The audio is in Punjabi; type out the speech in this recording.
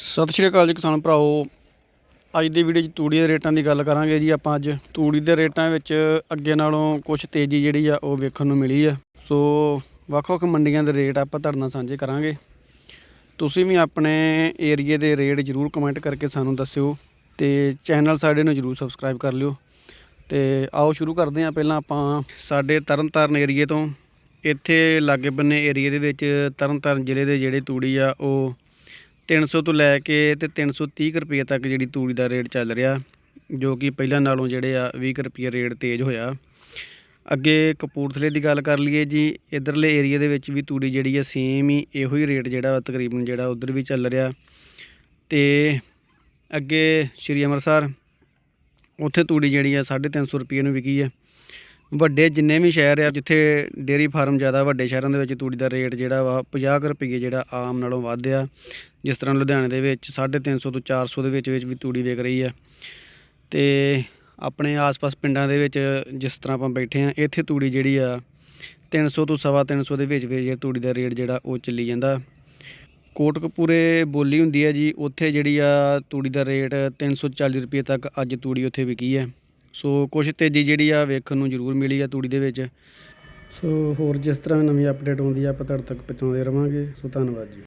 ਸਤਿ ਸ਼੍ਰੀ ਅਕਾਲ ਜੀ ਕਿਸਾਨ ਭਰਾਓ ਅੱਜ ਦੀ ਵੀਡੀਓ 'ਚ ਤੂੜੀ ਦੇ ਰੇਟਾਂ ਦੀ ਗੱਲ ਕਰਾਂਗੇ ਜੀ ਆਪਾਂ ਅੱਜ। ਤੂੜੀ ਦੇ ਰੇਟਾਂ ਵਿੱਚ ਅੱਗੇ ਨਾਲੋਂ ਕੁਝ ਤੇਜ਼ੀ ਜਿਹੜੀ ਆ ਉਹ ਵੇਖਣ ਨੂੰ ਮਿਲੀ ਆ। ਸੋ ਵੱਖ-ਵੱਖ ਮੰਡੀਆਂ ਦੇ ਰੇਟ ਆਪਾਂ ਤੁਹਾਡੇ ਨਾਲ ਸਾਂਝੇ ਕਰਾਂਗੇ। ਤੁਸੀਂ ਵੀ ਆਪਣੇ ਏਰੀਏ ਦੇ ਰੇਟ ਜਰੂਰ ਕਮੈਂਟ ਕਰਕੇ ਸਾਨੂੰ ਦੱਸਿਓ ਤੇ ਚੈਨਲ ਸਾਡੇ ਨੂੰ ਜਰੂਰ ਸਬਸਕ੍ਰਾਈਬ ਕਰ ਲਿਓ। ਤੇ ਆਓ ਸ਼ੁਰੂ ਕਰਦੇ ਹਾਂ। ਪਹਿਲਾਂ ਆਪਾਂ ਸਾਡੇ ਤਰਨਤਾਰਨ ਏਰੀਏ ਤੋਂ। ਇੱਥੇ ਲਾਗੇ ਬੰਨੇ ਏਰੀਏ ਦੇ ਵਿੱਚ ਤਰਨਤਾਰਨ ਜ਼ਿਲ੍ਹੇ ਦੇ ਜਿਹੜੇ ਤੂੜੀ ਆ ਉਹ 300 ਤੋਂ ਲੈ ਕੇ ਤੇ 330 ਕੁ ਰੁਪਏ ਤੱਕ ਜਿਹੜੀ ਤੂੜੀ ਦਾ ਰੇਟ ਚੱਲ ਰਿਹਾ, ਜੋ ਕਿ ਪਹਿਲਾਂ ਨਾਲੋਂ ਜਿਹੜੇ ਆ 20 ਕੁ ਰੁਪਏ ਰੇਟ ਤੇਜ਼ ਹੋਇਆ। ਅੱਗੇ ਕਪੂਰਥਲੇ ਦੀ ਗੱਲ ਕਰ ਲਈਏ ਜੀ, ਇਧਰਲੇ ਏਰੀਆ ਦੇ ਵਿੱਚ ਵੀ ਤੂੜੀ ਜਿਹੜੀ ਆ ਸੇਮ ਹੀ ਇਹੋ ਹੀ ਰੇਟ ਜਿਹੜਾ ਵਾ ਤਕਰੀਬਨ ਜਿਹੜਾ ਉਧਰ ਵੀ ਚੱਲ ਰਿਹਾ। ਤੇ ਅੱਗੇ ਸ਼੍ਰੀ ਅੰਮ੍ਰਿਤਸਰ, ਉੱਥੇ ਤੂੜੀ ਜਿਹੜੀ ਆ 350 ਰੁਪਏ ਨੂੰ ਵਿਕੀ ਹੈ ਵੱਡੇ ਜਿੰਨੇ ਵੀ ਸ਼ਹਿਰ ਆ, ਜਿੱਥੇ ਡੇਅਰੀ ਫਾਰਮ ਜ਼ਿਆਦਾ ਵੱਡੇ ਸ਼ਹਿਰਾਂ ਦੇ ਵਿੱਚ ਤੂੜੀ ਦਾ ਰੇਟ ਜਿਹੜਾ ਵਾ 50 ਕੁ ਰੁਪਏ ਜਿਹੜਾ ਆਮ ਨਾਲੋਂ ਵੱਧ ਆ। ਜਿਸ ਤਰ੍ਹਾਂ ਲੁਧਿਆਣੇ ਦੇ ਵਿੱਚ 350 ਤੋਂ 400 ਦੇ ਵਿੱਚ ਵਿੱਚ ਵੀ ਤੂੜੀ ਵਿਕ ਰਹੀ ਆ। ਤੇ ਆਪਣੇ ਆਸ-ਪਾਸ ਪਿੰਡਾਂ ਦੇ ਵਿੱਚ ਜਿਸ ਤਰ੍ਹਾਂ ਆਪਾਂ ਬੈਠੇ ਆ, ਇੱਥੇ ਤੂੜੀ ਜਿਹੜੀ ਆ 300 ਤੋਂ ਸਵਾ 300 ਦੇ ਵਿੱਚ ਵਿੱਚ ਤੂੜੀ ਦਾ ਰੇਟ ਜਿਹੜਾ ਉਹ ਚੱਲੀ ਜਾਂਦਾ। ਕੋਟਕਪੂਰੇ ਬੋਲੀ ਹੁੰਦੀ ਹੈ ਜੀ, ਉੱਥੇ ਜਿਹੜੀ ਆ ਤੂੜੀ ਦਾ ਰੇਟ 340 ਰੁਪਏ ਤੱਕ ਅੱਜ ਤੂੜੀ ਉੱਥੇ ਵਿਕੀ ਹੈ ਸੋ ਕੁਝ ਤੇਜ਼ੀ ਜਿਹੜੀ ਆ ਵੇਖਣ ਨੂੰ ਜ਼ਰੂਰ ਮਿਲੀ ਆ ਤੂੜੀ ਦੇ ਵਿੱਚ। ਸੋ ਹੋਰ ਜਿਸ ਤਰ੍ਹਾਂ ਨਵੀਂ ਅਪਡੇਟ ਆਉਂਦੀ ਆ, ਆਪਾਂ ਤੁਹਾਡੇ ਤੱਕ ਪਹੁੰਚਾਉਂਦੇ ਰਵਾਂਗੇ। ਸੋ ਧੰਨਵਾਦ ਜੀ।